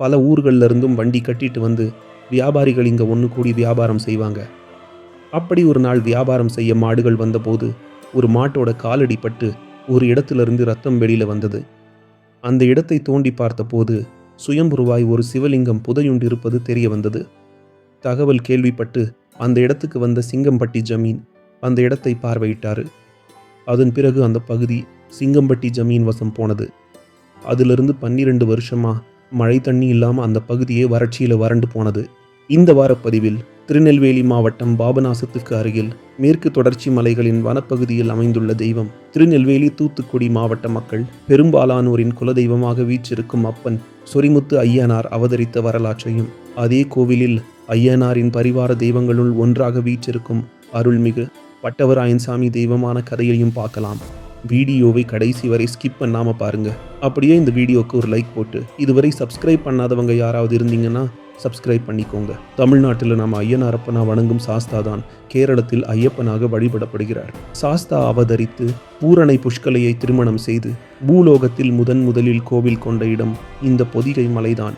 பல ஊர்களில் இருந்தும் வண்டி கட்டிட்டு வந்து வியாபாரிகள் இங்கே ஒன்று கூடி வியாபாரம் செய்வாங்க. அப்படி ஒரு நாள் வியாபாரம் செய்ய மாடுகள் வந்தபோது ஒரு மாட்டோட காலடி பட்டு ஒரு இடத்திலிருந்து ரத்தம் வெளியில் வந்தது. அந்த இடத்தை தோண்டி பார்த்தபோது சுயம்புருவாய் ஒரு சிவலிங்கம் புதையுண்டு இருப்பது தெரிய வந்தது. தகவல் கேள்விப்பட்டு அந்த இடத்துக்கு வந்த சிங்கம்பட்டி ஜமீன் அந்த இடத்தை பார்வையிட்டார். அதன் பிறகு அந்த பகுதி சிங்கம்பட்டி ஜமீன் வசம் போனது. அதிலிருந்து பன்னிரண்டு வருஷமாக மழை தண்ணி இல்லாமல் அந்த பகுதியே வறட்சியில் வறண்டு போனது. இந்த வாரப்பதிவில் திருநெல்வேலி மாவட்டம் பாபநாசத்துக்கு அருகில் மேற்கு தொடர்ச்சி மலைகளின் வனப்பகுதியில் அமைந்துள்ள தெய்வம் திருநெல்வேலி தூத்துக்குடி மாவட்ட மக்கள் பெரும்பாலானோரின் குலதெய்வமாக வீற்றிருக்கும் அப்பன் சொரிமுத்து ஐயனார் அவதரித்த வரலாற்றையும் அதே கோவிலில் ஐயனாரின் பரிவார தெய்வங்களுள் ஒன்றாக வீற்றிருக்கும் அருள்மிகு பட்டவராயன்சாமி தெய்வமான கதையையும் பார்க்கலாம். வீடியோவை கடைசி வரை ஸ்கிப் பண்ணாமல் பாருங்க. அப்படியே இந்த வீடியோவுக்கு ஒரு லைக் போட்டு இதுவரை சப்ஸ்கிரைப் பண்ணாதவங்க யாராவது இருந்தீங்கன்னா சப்ஸ்கிரைப் பண்ணிக்கோங்க. தமிழ்நாட்டில் நம்ம ஐயனாரப்பனா வணங்கும் சாஸ்தா தான் கேரளத்தில் ஐயப்பனாக வழிபடப்படுகிறார். சாஸ்தா அவதரித்து பூரணை புஷ்கலையை திருமணம் செய்து பூலோகத்தில் முதன் முதலில் கோவில் கொண்ட இடம் இந்த பொதிகை மலைதான்.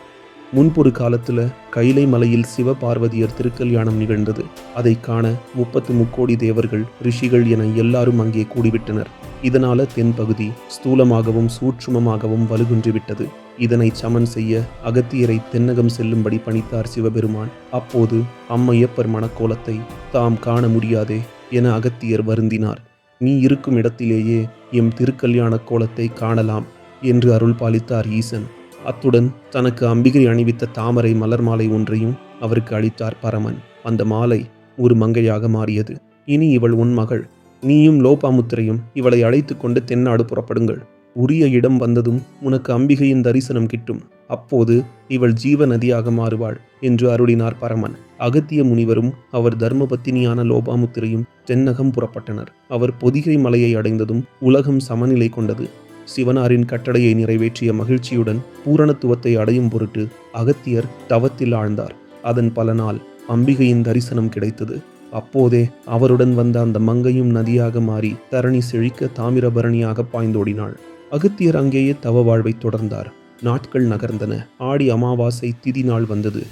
முன்பொரு காலத்தில் கைலை மலையில் சிவபார்வதியர் திருக்கல்யாணம் நிகழ்ந்தது. அதை காண முப்பத்து முக்கோடி தேவர்கள் ரிஷிகள் என எல்லாரும் அங்கே கூடிவிட்டனர். இதனால தென்பகுதி ஸ்தூலமாகவும் சூட்சுமமாகவும் வலுகுன்றி விட்டது இதனை சமன் செய்ய அகத்தியரை தென்னகம் செல்லும்படி பணித்தார் சிவபெருமான். அப்போது அம்மையப்பர் மணக்கோலத்தை தாம் காண முடியாதே என அகத்தியர் வருந்தினார். நீ இருக்கும் இடத்திலேயே எம் திருக்கல்யாண கோலத்தை காணலாம் என்று அருள் பாலித்தார் ஈசன். அத்துடன் தனக்கு அம்பிகை அணிவித்த தாமரை மலர் மாலை ஒன்றையும் அவருக்கு அளித்தார் பரமன். அந்த மாலை ஒரு மங்கையாக மாறியது. இனி இவள் உன் மகள் நீயும் லோபாமுத்திரையும் இவளை அழைத்து கொண்டு தென்னாடு புறப்படுங்கள். உரிய இடம் வந்ததும் உனக்கு அம்பிகையின் தரிசனம் கிட்டும். அப்போது இவள் ஜீவ நதியாக மாறுவாள் என்று அருளினார் பரமன். அகத்திய முனிவரும் அவர் தர்மபத்தினியான லோபாமுத்திரையும் தென்னகம் புறப்பட்டனர். அவர் பொதிகை மலையை அடைந்ததும் உலகம் சமநிலை கொண்டது. சிவனாரின் கட்டளையை நிறைவேற்றிய மகிழ்ச்சியுடன் பூரணத்துவத்தை அடையும் பொருட்டு அகத்தியர் தவத்தில் ஆழ்ந்தார். அதன் பலனால் அம்பிகையின் தரிசனம் கிடைத்தது. அப்போதே அவருடன் வந்த அந்த மங்கையும் நதியாக மாறி தரணி செழிக்க தாமிரபரணியாக பாய்ந்தோடினாள். அகத்தியர் அங்கேயே தவ வாழ்வை தொடர்ந்தார். நாட்கள் நகர்ந்தன. ஆடி அமாவாசை திதி நாள் வந்தது.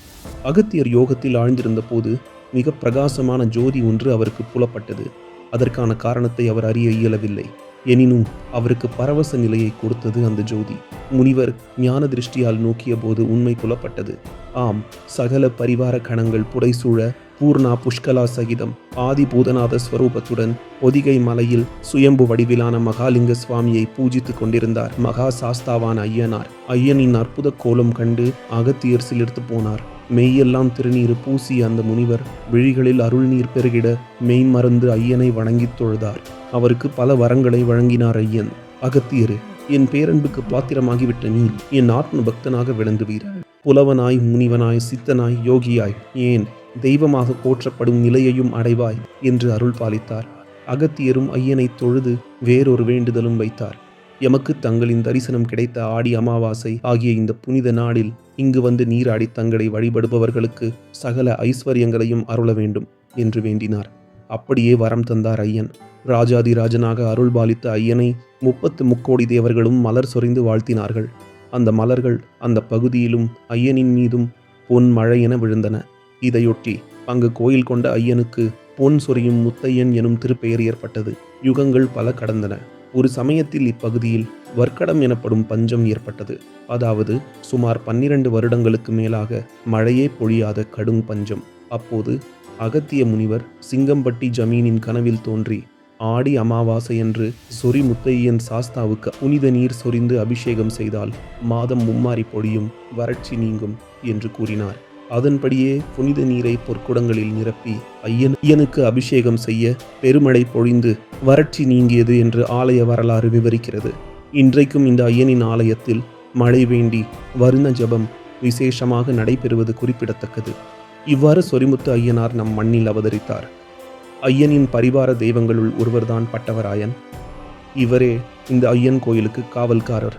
அகத்தியர் யோகத்தில் ஆழ்ந்திருந்த போது மிக பிரகாசமான ஜோதி ஒன்று அவருக்கு புலப்பட்டது. அதற்கான காரணத்தை அவர் அறிய இயலவில்லை. எனினும் அவருக்கு பரவச நிலையை கொடுத்தது அந்த ஜோதி. முனிவர் ஞான திருஷ்டியால் நோக்கிய போது உண்மை புலப்பட்டது. ஆம் சகல பரிவார கணங்கள் புடைசூழ பூர்ணா புஷ்கலா சகிதம். ஆதி பூதநாத ஸ்வரூபத்துடன் பொதிகை மலையில் சுயம்பு வடிவிலான மகாலிங்க சுவாமியை பூஜித்துக் கொண்டிருந்தார் மகா சாஸ்தாவான ஐயனார். ஐயனின் அற்புத கோலம் கண்டு அகத்தியர் சிலிர்த்து போனார். மெய்யெல்லாம் திருநீர் பூசி அந்த முனிவர் விழிகளில் அருள் நீர் பெருகிட மெய் மறந்து ஐயனை வணங்கித் தொழுதார். அவருக்கு பல வரங்களை வழங்கினார் ஐயன். அகத்தியரு என் பேரன்புக்கு பாத்திரமாகிவிட்ட நீ என் ஆத்ம பக்தனாக விளங்குவீர். புலவனாய் முனிவனாய் சித்தனாய் யோகியாய் ஏன் தெய்வமாக போற்றப்படும் நிலையையும் அடைவாய் என்று அருள் பாலித்தார் அகத்தியரும் ஐயனை தொழுது வேறொரு வேண்டுதலும் வைத்தார். எமக்கு தங்களின் தரிசனம் கிடைத்த ஆடி அமாவாசை ஆகிய இந்த புனித நாளில் இங்கு வந்து நீராடி தங்களை வழிபடுபவர்களுக்கு சகல ஐஸ்வர்யங்களையும் அருள வேண்டும் என்று வேண்டினார். அப்படியே வரம் தந்தார் ஐயன். ராஜாதிராஜனாக அருள் பாலித்த ஐயனை முப்பத்து முக்கோடி தேவர்களும் மலர் சொரிந்து வாழ்த்தினார்கள். அந்த மலர்கள் அந்த பகுதியிலும் ஐயனின் மீதும் பொன் மழை என விழுந்தன. இதையொட்டி அங்கு கோயில் கொண்ட ஐயனுக்கு பொன் சொரியும் முத்தையன் எனும் திருப்பெயர் ஏற்பட்டது. யுகங்கள் பல கடந்தன. ஒரு சமயத்தில் இப்பகுதியில் வர்க்கடம் எனப்படும் பஞ்சம் ஏற்பட்டது. அதாவது சுமார் பன்னிரண்டு வருடங்களுக்கு மேலாக மழையே பொழியாத கடும் பஞ்சம். அப்போது அகத்திய முனிவர் சிங்கம்பட்டி ஜமீனின் கனவில் தோன்றி ஆடி அமாவாசை என்று சொரி முத்தையன் சாஸ்தாவுக்கு புனித நீர் சொரிந்து அபிஷேகம் செய்தால் மாதம் மும்மாரி பொழியும் வறட்சி நீங்கும் என்று கூறினார். அதன்படியே புனித நீரை பொற்குடங்களில் நிரப்பி ஐயன் ஐயனுக்கு அபிஷேகம் செய்ய பெருமழை பொழிந்து வறட்சி நீங்கியது என்று ஆலய வரலாறு விவரிக்கிறது. இன்றைக்கும் இந்த ஐயனின் ஆலயத்தில் மழை வேண்டி வருண ஜபம் விசேஷமாக நடைபெறுவது குறிப்பிடத்தக்கது. இவ்வாறு சொரிமுத்து ஐயனார் நம் மண்ணில் அவதரித்தார். ஐயனின் பரிவார தெய்வங்களுள் ஒருவர்தான் பட்டவராயன். இவரே இந்த ஐயன் கோயிலுக்கு காவல்காரர்.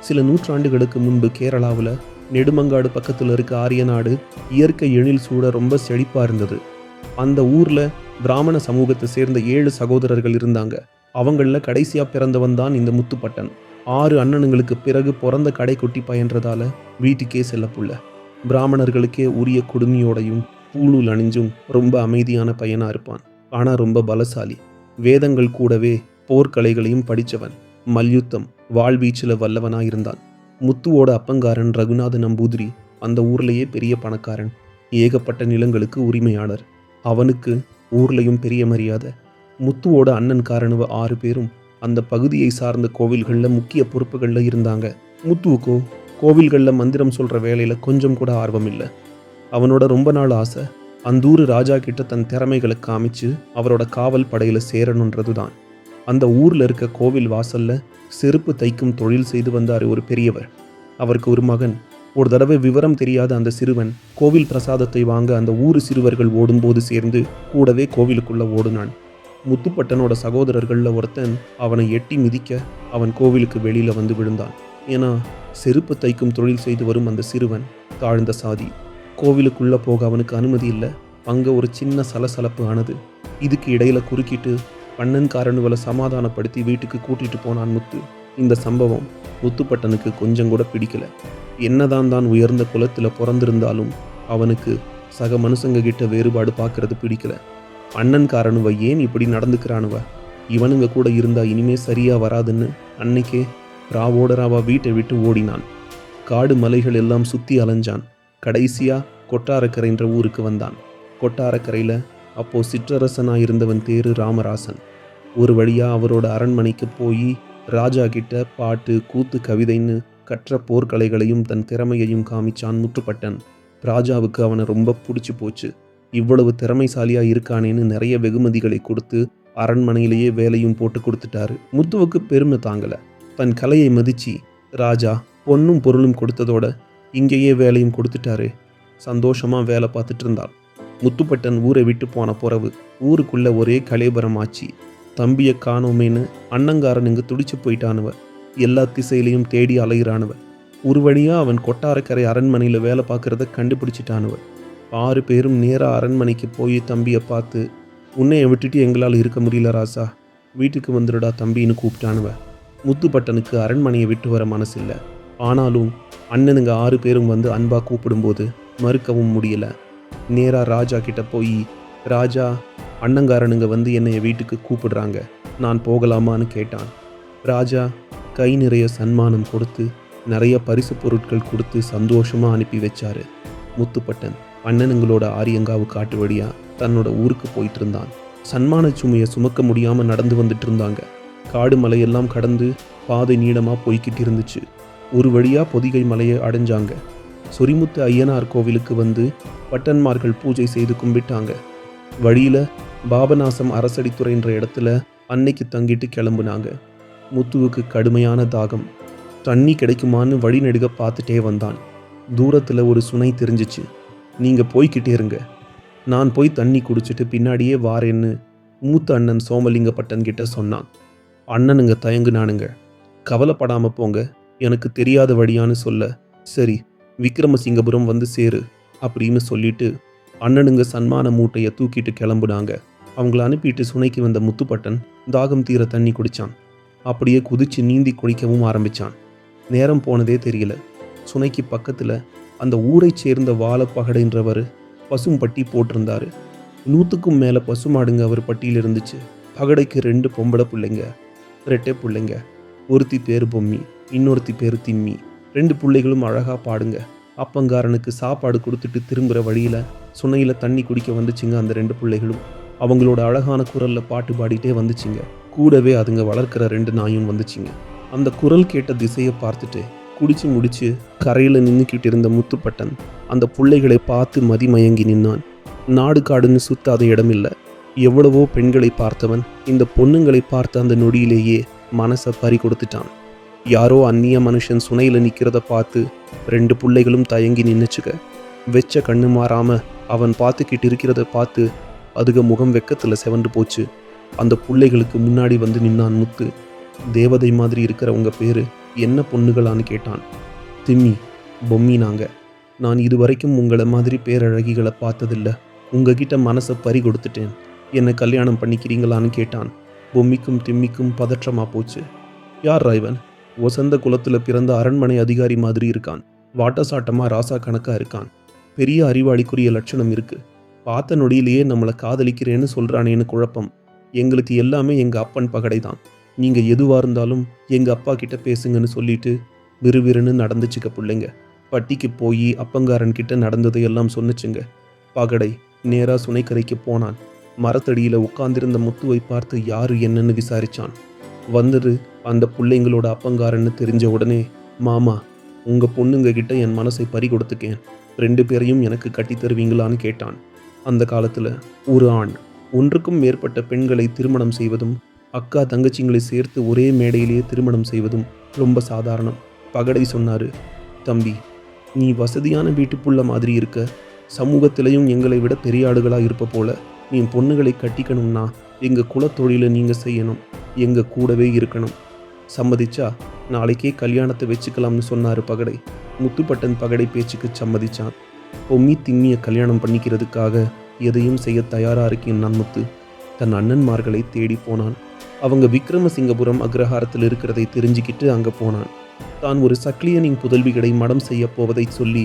சில நூற்றாண்டுகளுக்கு முன்பு கேரளாவில் நெடுமங்காடு பக்கத்தில் இருக்க ஆரியநாடு இயற்கை எழில் சூட ரொம்ப செழிப்பாக இருந்தது. அந்த ஊரில் பிராமண சமூகத்தை சேர்ந்த ஏழு சகோதரர்கள் இருந்தாங்க. அவங்களில் கடைசியாக பிறந்தவன் தான் இந்த முத்துப்பட்டன். ஆறு அண்ணனுங்களுக்கு பிறகு பிறந்த கடைக்குட்டி பயின்றதால வீட்டுக்கே செல்லப்புள்ள பிராமணர்களுக்கே உரிய குடுமியோடையும் பூணூல் அணிஞ்சும் ரொம்ப அமைதியான பையனாக இருப்பான். ஆனால் ரொம்ப பலசாலி. வேதங்கள் கூடவே போர்க்கலைகளையும் படித்தவன் மல்யுத்தம் வாழ்வீச்சில் வல்லவனா இருந்தான். முத்துவோட அப்பங்காரன் ரகுநாத நம்பூதிரி அந்த ஊர்லேயே பெரிய பணக்காரன் ஏகப்பட்ட நிலங்களுக்கு உரிமையாளர். அவனுக்கு ஊர்லையும் பெரிய மரியாதை. முத்துவோட அண்ணன் காரணவ ஆறு பேரும் அந்த பகுதியை சார்ந்த கோவில்களில் முக்கிய பொறுப்புகளில் இருந்தாங்க. முத்துவுக்கோ கோவில்களில் மந்திரம் சொல்கிற வேலையில் கொஞ்சம் கூட ஆர்வம் இல்லை அவனோட ரொம்ப நாள் ஆசை அந்தூர் ராஜா கிட்ட தன் திறமைகளை காமிச்சு அவரோட காவல் படையில் சேரணுன்றது தான் அந்த ஊரில் இருக்க கோவில் வாசலில் செருப்பு தைக்கும் தொழில் செய்து வந்தார் ஒரு பெரியவர். அவருக்கு ஒரு மகன். ஒரு தடவை விவரம் தெரியாத அந்த சிறுவன் கோவில் பிரசாதத்தை வாங்க அந்த ஊர் சிறுவர்கள் ஓடும்போது சேர்ந்து கூடவே கோவிலுக்குள்ளே ஓடுனான். முத்துப்பட்டனோட சகோதரர்களில் ஒருத்தன் அவனை எட்டி மிதிக்க அவன் கோவிலுக்கு வெளியில் வந்து விழுந்தான். ஏன்னா செருப்பு தைக்கும் தொழில் செய்து வரும் அந்த சிறுவன் தாழ்ந்த சாதி. கோவிலுக்குள்ளே போக அவனுக்கு அனுமதி இல்லை. அங்கே ஒரு சின்ன சலசலப்பு ஆனது. இதுக்கு இடையில குறுக்கிட்டு பண்ணன்காரனுகளை சமாதானப்படுத்தி வீட்டுக்கு கூட்டிட்டு போனான் முத்து. இந்த சம்பவம் முத்துப்பட்டனுக்கு கொஞ்சம் கூட பிடிக்கல. என்னதான் தான் உயர்ந்த குலத்தில் பிறந்திருந்தாலும் அவனுக்கு சக மனுஷங்க கிட்ட வேறுபாடு பார்க்கறது பிடிக்கல. அண்ணன்காரனுவ ஏன் இப்படி நடந்துக்கிறானுவ? இவனுங்க கூட இருந்தா இனிமே சரியா வராதுன்னு அன்னைக்கே ராவோட ராவா வீட்டை விட்டு ஓடினான். காடு மலைகள் எல்லாம் சுத்தி அலைஞ்சான். கடைசியா கொட்டாரக்கரைன்ற ஊருக்கு வந்தான். கொட்டாரக்கரையில அப்போ சிற்றரசனாக இருந்தவன் தேரு ராமராசன். ஒரு வழியா அவரோட அரண்மனைக்கு போய் ராஜா கிட்ட பாட்டு கூத்து கவிதைன்னு கற்ற போர்க்கலைகளையும் தன் திறமையையும் காமிச்சான் முற்றுப்பட்டன். ராஜாவுக்கு அவனை ரொம்ப பிடிச்சி போச்சு. இவ்வளவு திறமைசாலியாக இருக்கானேன்னு நிறைய வெகுமதிகளை கொடுத்து அரண்மனையிலேயே வேலையும் போட்டு கொடுத்துட்டாரு. முத்துவுக்கு பெருமை தாங்கல. தன் கலையை மதிச்சு ராஜா பொண்ணும் பொருளும் கொடுத்ததோட இங்கேயே வேலையும் கொடுத்துட்டாரு. சந்தோஷமா வேலை பார்த்துட்டு இருந்தாள் முத்துப்பட்டன் ஊரை விட்டு போன பிறவு ஊருக்குள்ள ஒரே கலேபரம் ஆச்சு தம்பியை காணோமேன்னு அண்ணங்காரன் இங்கு துடிச்சு போயிட்டானுவ. எல்லா திசையிலையும் தேடி அலைகிறானுவ ஒரு வழியாக அவன் கொட்டாரக்கரை அரண்மனையில் வேலை பார்க்குறத கண்டுபிடிச்சிட்டானுவ. ஆறு பேரும் நேராக அரண்மனைக்கு போய் தம்பியை பார்த்து உன்னைய விட்டுட்டு எங்களால் இருக்க முடியல ராசா. வீட்டுக்கு வந்துடுடா தம்பின்னு கூப்பிட்டானுவ. முத்துப்பட்டனுக்கு அரண்மனையை விட்டு வர மனசில்லை. ஆனாலும் அண்ணனுங்க ஆறு பேரும் வந்து அன்பாக கூப்பிடும்போது மறுக்கவும் முடியல. நேராக ராஜா கிட்ட போய் ராஜா அண்ணங்காரனுங்க வந்து என்னைய வீட்டுக்கு கூப்பிடுறாங்க. நான் போகலாமான்னு கேட்டான். ராஜா கை நிறைய சன்மானம் கொடுத்து நிறைய பரிசு பொருட்கள் கொடுத்து சந்தோஷமாக அனுப்பி வச்சாரு. முத்துப்பட்டன் அண்ணனுங்களோட ஆரியங்காவு காட்டு வழியாக தன்னோட ஊருக்கு போயிட்டு இருந்தான் சன்மான சுமையை சுமக்க முடியாமல் நடந்து வந்துட்டு இருந்தாங்க காடு மலையெல்லாம் கடந்து பாதை நீளமாக போய்கிட்டு இருந்துச்சு ஒரு வழியாக பொதிகை மலையை அடைஞ்சாங்க. சொரிமுத்து ஐயனார் கோவிலுக்கு வந்து பட்டன்மார்கள் பூஜை செய்து கும்பிட்டாங்க. வழியில் பாபநாசம் அரசடித்துறைன்ற இடத்துல அன்னைக்கு தங்கிட்டு கிளம்புனாங்க. முத்துவுக்கு கடுமையான தாகம். தண்ணி கிடைக்குமான்னு வழி நெடுக பார்த்துட்டே வந்தான். தூரத்தில் ஒரு சுனை தெரிஞ்சிச்சு. நீங்கள் போய்கிட்டே இருங்க. நான் போய் தண்ணி குடிச்சிட்டு பின்னாடியே வாரேன்னு மூத்த அண்ணன் சோமலிங்கப்பட்டன் கிட்ட சொன்னான். அண்ணனுங்க தயங்குனானுங்க. கவலைப்படாமல் போங்க. எனக்கு தெரியாத வழியான்னு சொல்ல. சரி விக்ரமசிங்கபுரம் வந்து சேரு அப்படின்னு சொல்லிட்டு அண்ணனுங்க சன்மான மூட்டையை தூக்கிட்டு கிளம்புனாங்க. அவங்கள அனுப்பிட்டு சுனைக்கு வந்த முத்துப்பட்டன் தாகம் தீர தண்ணி குடித்தான் அப்படியே குதிச்சு நீந்தி குளிக்கவும் ஆரம்பிச்சான். நேரம் போனதே தெரியல. சுனைக்கு பக்கத்தில் அந்த ஊரைச் சேர்ந்த வாழப்பகடைன்றவர் பசும்பட்டி போட்டிருந்தாரு. நூற்றுக்கும் மேலே பசுமாடுங்க அவர் பட்டியில் இருந்துச்சு. பகடைக்கு ரெண்டு பொம்பளை பிள்ளைங்க ரெட்டை பிள்ளைங்க ஒருத்தி பேர் பொம்மி இன்னொருத்தி பேர் திம்மி. ரெண்டு பிள்ளைகளும் அழகாக பாடுங்க. அப்பங்காரனுக்கு சாப்பாடு கொடுத்துட்டு திரும்புகிற வழியில் சுனையில் தண்ணி குடிக்க வந்துச்சுங்க அந்த ரெண்டு பிள்ளைகளும். அவங்களோட அழகான குரலில் பாட்டு பாடிட்டே வந்துச்சுங்க. கூடவே அதுங்க வளர்க்குற ரெண்டு நாயும் வந்துச்சுங்க. அந்த குரல் கேட்ட திசையை பார்த்துட்டு குடிச்சு முடிச்சு கரையில் நின்றுக்கிட்டு இருந்த முத்துப்பட்டன் அந்த புள்ளைகளை பார்த்து மதிமயங்கி நின்னான். நாடு காடுன்னு சுத்தாத இடமில்லை. எவ்வளவோ பெண்களை பார்த்தவன் இந்த பொண்ணுங்களை பார்த்த அந்த நொடியிலேயே மனசை பறி கொடுத்துட்டான். யாரோ அந்நிய மனுஷன் சுனையில் நிற்கிறத பார்த்து ரெண்டு புள்ளைகளும் தயங்கி நின்றுச்சுக்க வெச்ச கண்ணு மாறாமல் அவன் பார்த்துக்கிட்டு இருக்கிறத பார்த்து அதுக முகம் வெக்கத்தில் செவண்டு போச்சு. அந்த புள்ளைகளுக்கு முன்னாடி வந்து நின்னான் முத்து. தேவதை மாதிரி இருக்கிற பேர் என்ன பொண்ணுகளான்னு கேட்டான். திம்மி பொம்மி நாங்க. நான் இதுவரைக்கும் உங்களை மாதிரி பேரழகிகளை பார்த்ததில்ல. உங்ககிட்ட மனசை பறி கொடுத்துட்டேன். என்னை கல்யாணம் பண்ணிக்கிறீங்களான்னு கேட்டான். பொம்மிக்கும் திம்மிக்கும் பதற்றமாக போச்சு. யார் ராய்வன் வசந்த குலத்தில் பிறந்த அரண்மனை அதிகாரி மாதிரி இருக்கான். வாட்டசாட்டமாக ராசா கணக்காக இருக்கான். பெரிய அறிவாளிக்குரிய லட்சணம் இருக்குது பார்த்த நொடியிலேயே நம்மளை காதலிக்கிறேன்னு சொல்கிறானேன்னு குழப்பம். எங்களுக்கு எல்லாமே எங்கள் அப்பன் பகடை தான் நீங்கள் எதுவாக இருந்தாலும் எங்கள் அப்பா கிட்ட பேசுங்கன்னு சொல்லிட்டு விறுவிறுன்னு நடந்துச்சுக்க பிள்ளைங்க. பட்டிக்கு போய் அப்பங்காரன் கிட்ட நடந்ததையெல்லாம் சொன்னுச்சுங்க. பகடை நேராக சுனைக்கரைக்கு போனான். மரத்தடியில் உட்கார்ந்திருந்த முத்துவை பார்த்து யாரு என்னன்னு விசாரிச்சான். வந்தது. அந்த பிள்ளைங்களோட அப்பங்காரன்னு தெரிஞ்ச உடனே மாமா உங்கள் பொண்ணுங்க கிட்ட என் மனசை பறி கொடுத்துக்கேன் ரெண்டு பேரையும் எனக்கு கட்டித் தருவீங்களான்னு கேட்டான். அந்த காலத்தில் ஒரு ஆண் ஒன்றுக்கும் மேற்பட்ட பெண்களை திருமணம் செய்வதும் அக்கா தங்கச்சிங்களை சேர்த்து ஒரே மேடையிலேயே திருமணம் செய்வதும் ரொம்ப சாதாரணம். பகடை சொன்னாரு தம்பி நீ வசதியான வீட்டுப்புள்ள மாதிரி இருக்க. சமூகத்திலையும் எங்களை விட பெரிய ஆடுகளாக இருப்ப போல நீ பொண்ணுகளை கட்டிக்கணும்னா எங்கள் குலத்தொழிலை நீங்கள் செய்யணும். எங்கள் கூடவே இருக்கணும். சம்மதிச்சா நாளைக்கே கல்யாணத்தை வச்சுக்கலாம்னு சொன்னார் பகடை. முத்துப்பட்டன் பகடை பேச்சுக்கு சம்மதிச்சான். பொம்மி திம்மிய கல்யாணம் பண்ணிக்கிறதுக்காக எதையும் செய்ய தயாராக இருக்கேன் நான் முத்து. தன் அண்ணன்மார்களை தேடி போனான். அவங்க விக்ரமசிங்கபுரம் அக்ரஹாரத்தில் இருக்கிறதை தெரிஞ்சுக்கிட்டு அங்கே போனான். தான் ஒரு சக்லியனின் புதல்விகளை மடம் செய்ய போவதை சொல்லி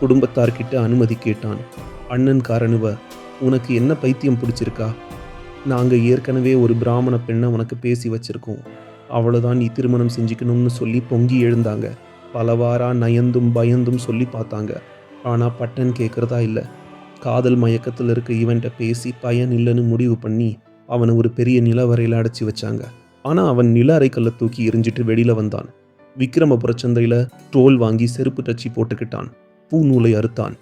குடும்பத்தார்கிட்ட அனுமதி கேட்டான். அண்ணன் காரணுவ உனக்கு என்ன பைத்தியம் பிடிச்சிருக்கா? நாங்கள் ஏற்கனவே ஒரு பிராமண பெண்ணை உனக்கு பேசி வச்சிருக்கோம். அவ்வளோதான் நீ திருமணம் செஞ்சுக்கணும்னு சொல்லி பொங்கி எழுந்தாங்க. பலவாரா நயந்தும் பயந்தும் சொல்லி பார்த்தாங்க. ஆனால் பட்டன் கேட்குறதா இல்லை. காதல் மயக்கத்தில் இருக்க இவன்கிட்ட பேசி பயன் இல்லைன்னு முடிவு பண்ணி அவனை ஒரு பெரிய நிலவரையில் அடைச்சி வச்சாங்க. ஆனால் அவன் நில அறைக்கல்ல தூக்கி எரிஞ்சிட்டு வெளியில் வந்தான். விக்ரமபுர சந்தையில் ட்ரோல் வாங்கி செருப்பு தச்சு போட்டுக்கிட்டான். பூநூலை அறுத்தான்.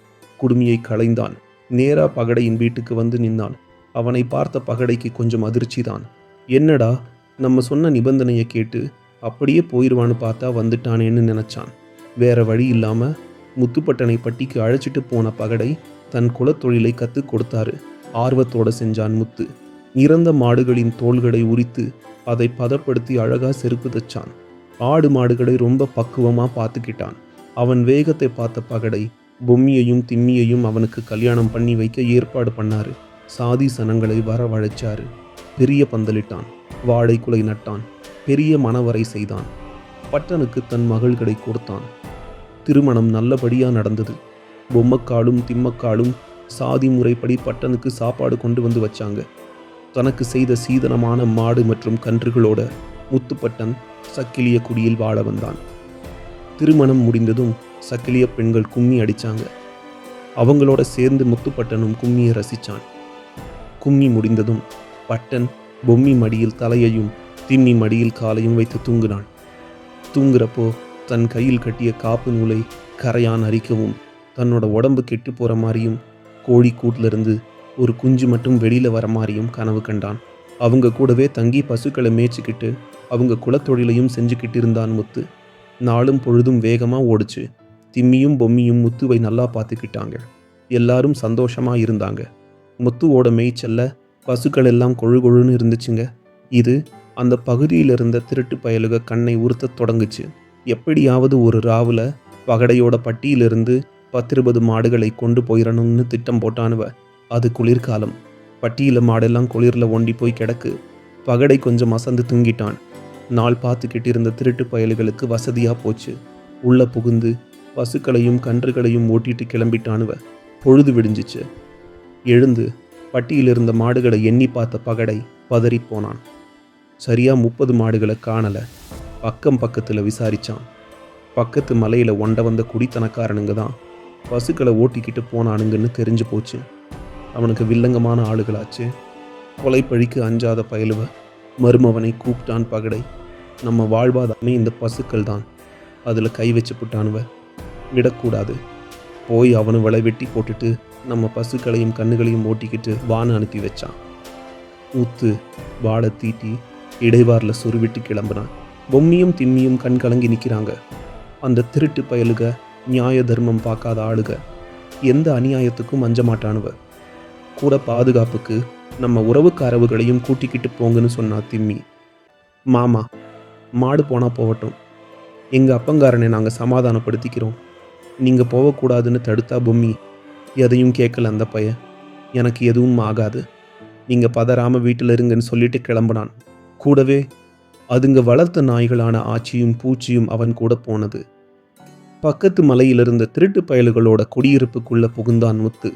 குடுமியை களைந்தான். நேரா பகடையின் வீட்டுக்கு வந்து நின்னான். அவனை பார்த்த பகடைக்கு கொஞ்சம் அதிர்ச்சி தான் என்னடா நம்ம சொன்ன நிபந்தனையை கேட்டு அப்படியே போயிடுவான்னு பார்த்தா வந்துட்டானேன்னு நினச்சான். வேற வழி இல்லாமல் முத்துப்பட்டனை பட்டிக்கு அழைச்சிட்டு போன பகடை தன் குலத்தொழிலை கற்றுக் கொடுத்தாரு. ஆர்வத்தோட செஞ்சான் முத்து. இறந்த மாடுகளின் தோள்களை உரித்து அதை பதப்படுத்தி அழகாக செருப்பு தச்சான். ஆடு மாடுகளை ரொம்ப பக்குவமாக பார்த்துக்கிட்டான். அவன் வேகத்தை பார்த்த பகடை பொம்மியையும் திம்மியையும் அவனுக்கு கல்யாணம் பண்ணி வைக்க ஏற்பாடு பண்ணாரு. சாதி சனங்களை வரவழைச்சாரு பெரிய பந்தலிட்டான். வாழை குலை நட்டான். பெரிய மணவரை செய்தான். பட்டனுக்கு தன் மகள்களை கொடுத்தான். திருமணம் நல்லபடியாக நடந்தது. பொம்மக்காலும் திம்மக்காலும் சாதி முறைப்படி பட்டனுக்கு சாப்பாடு கொண்டு வந்து வச்சாங்க. தனக்கு செய்த சீதனமான மாடு மற்றும் கன்றுகளோட முத்துப்பட்டன் சக்கிலிய குடியில் வாழ வந்தான். திருமணம் முடிந்ததும் சக்கிலிய பெண்கள் கும்மி அடித்தாங்க அவங்களோட சேர்ந்து முத்துப்பட்டனும் கும்மியை ரசித்தான் கும்மி முடிந்ததும் பட்டன் பொம்மி மடியில் தலையையும் திம்மி மடியில் காலையும் வைத்து தூங்கினான். தூங்குறப்போ தன் கையில் கட்டிய காப்பு நூலை கரையான் அரிக்கவும் தன்னோட உடம்பு கெட்டு போகிற மாதிரியும் கோழி கூட்டிலிருந்து ஒரு குஞ்சு மட்டும் வெளியில் வர மாதிரியும் கனவு கண்டான். அவங்க கூடவே தங்கி பசுக்களை மேய்ச்சிக்கிட்டு அவங்க குலத்தொழிலையும் செஞ்சுக்கிட்டு இருந்தான் முத்து. நாளும் பொழுதும் வேகமாக ஓடுச்சு. திம்மியும் பொம்மியும் முத்துவை நல்லா பார்த்துக்கிட்டாங்க. எல்லாரும் சந்தோஷமாக இருந்தாங்க. முத்துவோட மேய்ச்சல்ல பசுக்கள் எல்லாம் கொழு கொழுன்னு இருந்துச்சுங்க. இது அந்த பகுதியில் இருந்த திருட்டு பயலுக கண்ணை உறுத்தத் தொடங்குச்சு. எப்படியாவது ஒரு ராவில் பகடையோட பட்டியிலிருந்து பத்திருபது மாடுகளை கொண்டு போயிடணும்னு திட்டம் போட்டானுவ. அது குளிர்காலம். பட்டியில் மாடெல்லாம் குளிரில் ஒண்டி போய் கிடக்கு. பகடை கொஞ்சம் அசந்து தூங்கிட்டான். நாள் பார்த்துக்கிட்டு இருந்த திருட்டு பயல்களுக்கு வசதியாக போச்சு. உள்ளே புகுந்து பசுக்களையும் கன்றுகளையும் ஓட்டிட்டு கிளம்பிட்டானுவ. பொழுது விடிஞ்சிச்சு. எழுந்து பட்டியில் இருந்த மாடுகளை எண்ணி பார்த்த பகடை பதறிப் போனான் முப்பது மாடுகளை காணலை. பக்கம் பக்கத்தில் விசாரிச்சான். பக்கத்து மலையில் ஒண்ட வந்த குடித்தனக்காரனுங்க தான் பசுக்களை ஓட்டிக்கிட்டு போனானுங்கன்னு தெரிஞ்சு போச்சு. அவனுக்கு வில்லங்கமான ஆளுகளாச்சு. கொலைப்பழிக்கு அஞ்சாத பயலுவ மருமவனை கூப்பிட்டான் பகடை. நம்ம வாழ்வாதாரமே இந்த பசுக்கள் தான். அதில் கை வச்சு புட்டானுவ. விடக்கூடாது. போய் அவனுவளை வெட்டி போட்டுட்டு நம்ம பசுக்களையும் கண்ணுகளையும் ஓட்டிக்கிட்டு வான அனுப்பி வச்சான். ஊத்து வாழை தீட்டி இடைவாரில் சுருவிட்டு கிளம்புனான். பொம்மியும் திம்மியும் கண் கலங்கி நிற்கிறாங்க. அந்த திருட்டு பயலுக நியாய தர்மம் பார்க்காத ஆளுக எந்த அநியாயத்துக்கும் அஞ்ச மாட்டானுவ. கூட பாதுகாப்புக்கு நம்ம உறவுக்காரவுகளையும் கூட்டிக்கிட்டு போங்கன்னு சொன்னா திம்மி. மாமா மாடு போனால் போகட்டும். எங்கள் அப்பங்காரனை நாங்கள் சமாதானப்படுத்திக்கிறோம். நீங்கள் போகக்கூடாதுன்னு தடுத்தா பொம்மி. எதையும் கேட்கல அந்த பையன். எனக்கு எதுவும் ஆகாது. நீங்கள் பதறாமல் வீட்டில் இருங்கன்னு சொல்லிட்டு கிளம்புனான். கூடவே அதுங்க வளர்த்த நாய்களான ஆச்சியும் பூச்சியும் அவன் கூட போனது. பக்கத்து மலையிலிருந்த திருட்டு பயலுகளோட குடியிருப்புக்குள்ளே புகுந்தான் முத்து.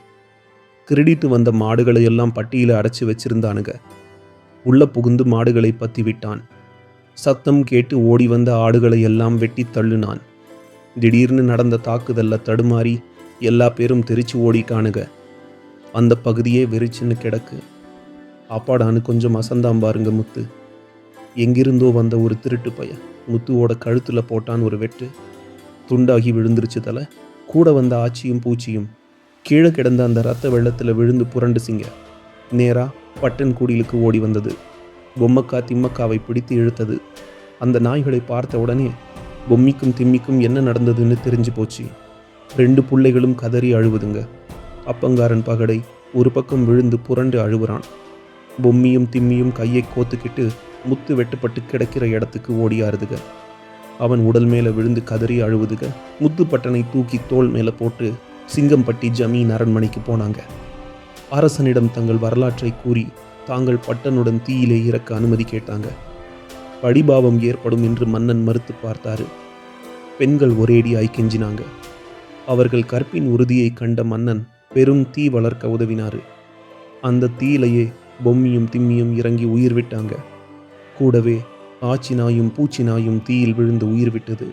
திருடிட்டு வந்த மாடுகளை எல்லாம் பட்டியில் அடைச்சு வச்சிருந்தானுங்க. உள்ளே புகுந்து மாடுகளை பற்றி விட்டான். சத்தம் கேட்டு ஓடி வந்த ஆடுகளை எல்லாம் வெட்டி தள்ளினான். திடீர்னு நடந்த தாக்குதல்ல தடுமாறி எல்லா பேரும் தெரிச்சு ஓடிட்டானுங்க. அந்த பகுதியே வெறிச்சுன்னு கிடக்கு. அப்பாடான்னு கொஞ்சம் அசந்தாம் பாருங்க முத்து. எங்கிருந்தோ வந்த ஒரு திருட்டு பையன் முத்துவோட கழுத்தில் போட்டான் ஒரு வெட்டு. துண்டாகி விழுந்துருச்சு தலை. கூட வந்த ஆச்சியும் பூச்சியும் கீழே கிடந்த அந்த ரத்த வெள்ளத்தில் விழுந்து புரண்டுசிங்க நேராக பட்டன் குடிலுக்கு ஓடி வந்தது. பொம்மக்கா திம்மக்காவை பிடித்து இழுத்தது. அந்த நாய்களை பார்த்த உடனே பொம்மிக்கும் திம்மிக்கும் என்ன நடந்ததுன்னு தெரிஞ்சு போச்சு. ரெண்டு புள்ளைகளும் கதறி அழுவுதுங்க. அப்பங்காரன் பகடை ஒரு பக்கம் விழுந்து புரண்டு அழுவுறான். பொம்மியும் திம்மியும் கையை கோத்துக்கிட்டு முத்து வெட்டுப்பட்டு கிடக்கிற இடத்துக்கு ஓடியாருதுக அவன் உடல் மேலே விழுந்து கதறி அழுவுதுக. முத்து பட்டனை தூக்கி தோல் மேலே போட்டு சிங்கம்பட்டி ஜமீன் அரண்மனைக்கு போனாங்க. அரசனிடம் தங்கள் வரலாற்றை கூறி தாங்கள் பட்டனுடன் தீயிலே இறக்க அனுமதி கேட்டாங்க. படிபாவம் ஏற்படும் என்று மன்னன் மறுத்து பார்த்தாரு. பெண்கள் ஒரேடியாய் கெஞ்சினாங்க. அவர்கள் கற்பின் உறுதியை கண்ட மன்னன் பெரும் தீ வளர்க்க உதவினார். அந்த தீயிலேயே பொம்மியும் திம்மியும் இறங்கி உயிர் விட்டாங்க. கூடவே ஆச்சி நாயும் பூச்சி நாயும் தீயில் விழுந்து உயிர் விட்டது.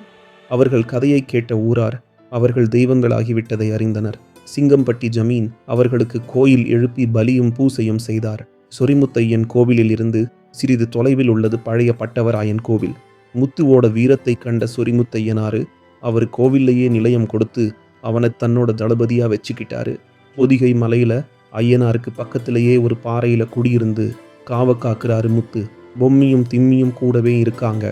அவர்கள் கதையை கேட்ட ஊரார் அவர்கள் தெய்வங்களாகிவிட்டதை அறிந்தனர். சிங்கம்பட்டி ஜமீன் அவர்களுக்கு கோயில் எழுப்பி பலியும் பூசையும் செய்தார். சொரிமுத்தையன் கோவிலில் இருந்து சிறிது தொலைவில் உள்ளது பழைய பட்டவராயன் கோவில். முத்துவோட வீரத்தை கண்ட சொரிமுத்தையனாறு அவர் கோவில்லையே நிலையம் கொடுத்து அவனை தன்னோட தளபதியாக வச்சுக்கிட்டாரு. பொதிகை மலையில் ஐயனாருக்கு பக்கத்திலேயே ஒரு பாறையில் குடியிருந்து காவ காக்கிறாரு முத்து. பொம்மியும் திம்மியும் கூடவே இருக்காங்க.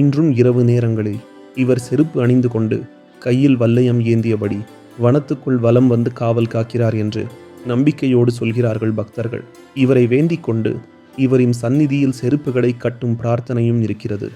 இன்றும் இரவு நேரங்களில் இவர் செருப்பு அணிந்து கொண்டு கையில் வல்லையம் ஏந்தியபடி வனத்துக்குள் வலம் வந்து காவல் காக்கிறார் என்று நம்பிக்கையோடு சொல்கிறார்கள் பக்தர்கள். இவரை வேண்டிக் கொண்டு இவரின் சந்நிதியில் செருப்புகளை கட்டும் பிரார்த்தனையும் இருக்கிறது.